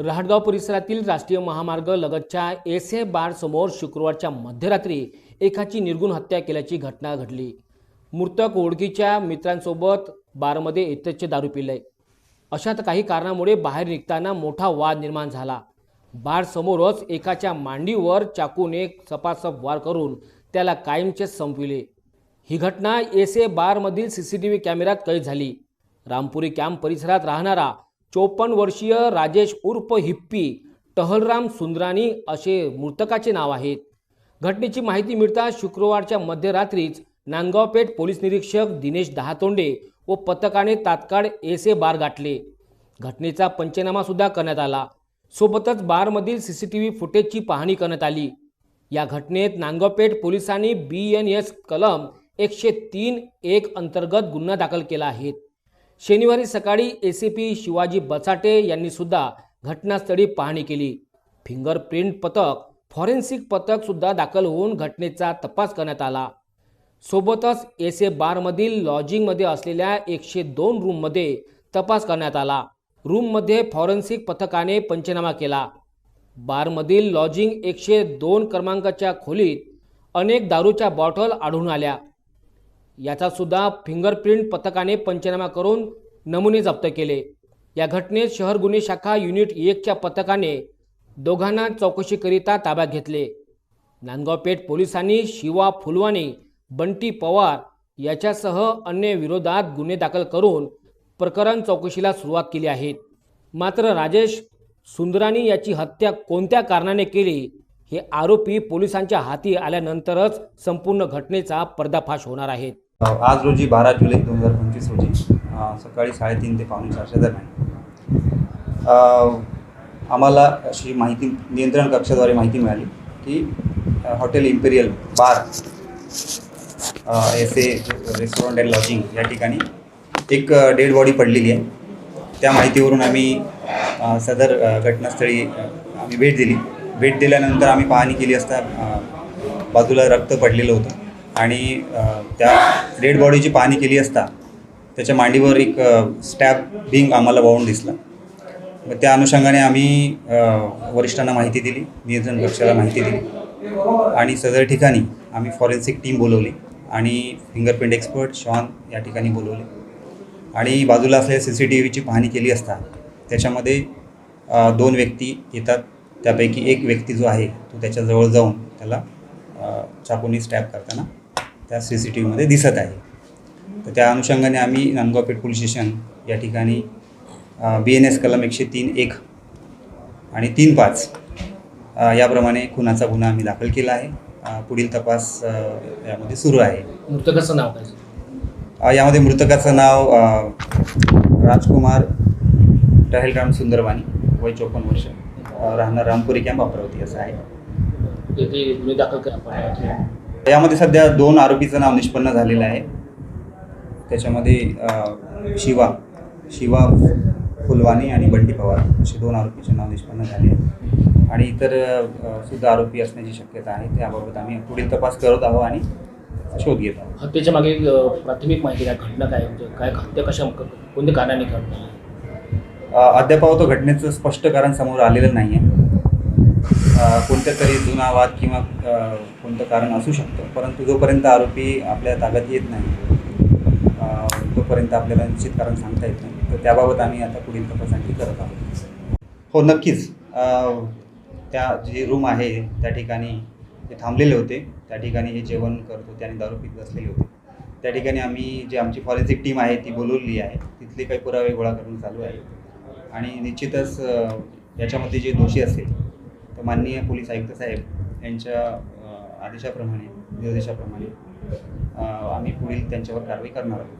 रहाटगाव परिसरातील राष्ट्रीय महामार्ग लगतच्या एस ए बार समोर शुक्रवारच्या मध्यरात्री एकाची निर्गुण हत्या केल्याची घटना घडली. मृतक ओळखीच्या मित्रांसोबत बारमध्ये यथेच्छ दारू पिले. अशात काही कारणामुळे बाहेर निघताना मोठा वाद निर्माण झाला. बार समोरच एकाच्या मांडीवर चाकूने सपासप वार करून त्याला कायमचे संपविले. ही घटना एस ए बारमधील सी सी टी व्ही कॅमेऱ्यात कैद झाली. रामपुरी कॅम्प परिसरात राहणारा चोपन्न वर्षीय राजेश उर्फ हिप्पी टहलराम सुंदरानी असे मृतकाचे नाव आहेत. घटनेची माहिती मिळताच शुक्रवारच्या मध्यरात्रीच नांदगावपेठ पोलीस निरीक्षक दिनेश दहातोंडे व पथकाने तात्काळ एस ए बार गाठले. घटनेचा पंचनामा सुद्धा करण्यात आला. सोबतच बारमधील सी सी टी व्ही फुटेजची पाहणी करण्यात आली. या घटनेत नांदगावपेठ पोलिसांनी बी एन एस कलम एकशे तीन एक अंतर्गत गुन्हा दाखल केला आहे. शनिवारी सकाळी A C P Shivaji Bachate यांनी सुद्धा घटनास्थळी पाहणी केली. फिंगरप्रिंट पथक फॉरेन्सिक पथक सुद्धा दाखल होऊन घटनेचा तपास करण्यात आला. सोबतच एस ए बारमधील लॉजिंगमध्ये असलेल्या एकशे दोन रूममध्ये तपास करण्यात आला. रूममध्ये फॉरेन्सिक पथकाने पंचनामा केला. बारमधील लॉजिंग एकशे दोन क्रमांकाच्या खोलीत अनेक दारूच्या बॉटल आढळून आल्या. याचासुद्धा फिंगरप्रिंट पथकाने पंचनामा करून नमुने जप्त केले. या घटनेत शहर गुन्हे शाखा युनिट एकच्या पथकाने दोघांना चौकशीकरिता ताब्यात घेतले. नांदगावपेठ पोलिसांनी शिवा फुलवाणी बंटी पवार याच्यासह अन्य विरोधात गुन्हे दाखल करून प्रकरण चौकशीला सुरुवात केली आहे. मात्र राजेश सुंदरानी याची हत्या कोणत्या कारणाने केली हे आरोपी पोलिसांच्या हाती आल्यानंतरच संपूर्ण घटनेचा पर्दाफाश होणार आहे. आज रोजी बारा जुलै दोन हजार पंचवीस रोजी सकाळी साडेतीन ते पावणे चारच्या दरम्यान. आम्हाला अशी माहिती नियंत्रण कक्षाद्वारे माहिती मिळाली की hotel Imperial bar S A restaurant and lodging या ठिकाणी एक डेड बॉडी पडलेली आहे. त्या माहितीवरून आम्ही सदर घटनास्थळी आम्ही भेट दिली. भेट दिल्यानंतर आम्ही पाहणी केली असता बाजूला रक्त पडलेलं होतं. आणि त्या डेड बॉडीची पाहणी केली असता त्याच्या मांडीवर एक स्टॅब बिंग आम्हाला वाहून दिसला. मग त्या अनुषंगाने आम्ही वरिष्ठांना माहिती दिली नियंत्रण कक्षाला माहिती दिली आणि सदर ठिकाणी आम्ही फॉरेन्सिक टीम बोलवली आणि फिंगरप्रिंट एक्सपर्ट शॉन या ठिकाणी बोलवले. आणि बाजूला असलेल्या सी सी टी व्हीची पाहणी केली असता त्याच्यामध्ये दोन व्यक्ती येतात. त्यापैकी एक व्यक्ती जो आहे तो त्याच्याजवळ जाऊन त्याला अ, स्टॅप करताना त्या सी सी टी व्हीमध्ये दिसत आहे. तर त्या अनुषंगाने आम्ही नांदगावपेठ पोलीस स्टेशन या ठिकाणी बी एन एस कलम एकशे तीन एक आणि तीन पाच याप्रमाणे खुनाचा गुन्हा आम्ही दाखल केला आहे. पुढील तपास यामध्ये सुरू आहे. मृतकाचं नाव काय? यामध्ये मृतकाचं नाव राजकुमार टहेलराम सुंदरवानी वय चोपन्न वर्ष. राहणार रामपुरी कॅम्प अमरावती असं आहे. ते गुन्हे दाखल करा यामध्ये सध्या दोन आरोपीचं नाव निष्पन्न झालेलं आहे. त्याच्यामध्ये शिवा शिवा फुलवानी आणि बंटी पवार असे दोन आरोपीचे नाव निष्पन्न झाले आहे. आणि इतर सुद्धा आरोपी असण्याची शक्यता आहे. त्याबाबत आम्ही पुढील तपास करत आहोत आणि शोध घेत आहोत. हत्येच्या मागे प्राथमिक माहिती काय घटना काय म्हणजे काय हत्या कशा कोणत्या कारणाने घडली? अ, अद्याप तो घटनेचं स्पष्ट कारण समोर आलेलं नाही आहे कोणत्या तरी जुना वाद किंवा कोणतं कारण असू शकतं. परंतु जोपर्यंत आरोपी आपल्या ताब्यात येत नाही तोपर्यंत आपल्याला निश्चित कारण सांगता येत नाही. तर त्याबाबत आम्ही आता पुढील तपासणी करत आहोत. हो नक्कीच. त्या जी रूम आहे त्या ठिकाणी ते थांबलेले होते त्या ठिकाणी हे जेवण करत होते आणि दारू पीत बसलेले होते. त्या ठिकाणी आम्ही जी आमची फॉरेन्सिक टीम आहे ती बोलवलेली आहे. तिथले काही पुरावे गोळा करणं चालू आहे आणि निश्चितच याच्यामध्ये जे दोषी असेल तर माननीय पोलीस आयुक्त साहेब यांच्या आदेशाप्रमाणे निर्देशाप्रमाणे आम्ही पुढील त्यांच्यावर कारवाई करणार आहोत.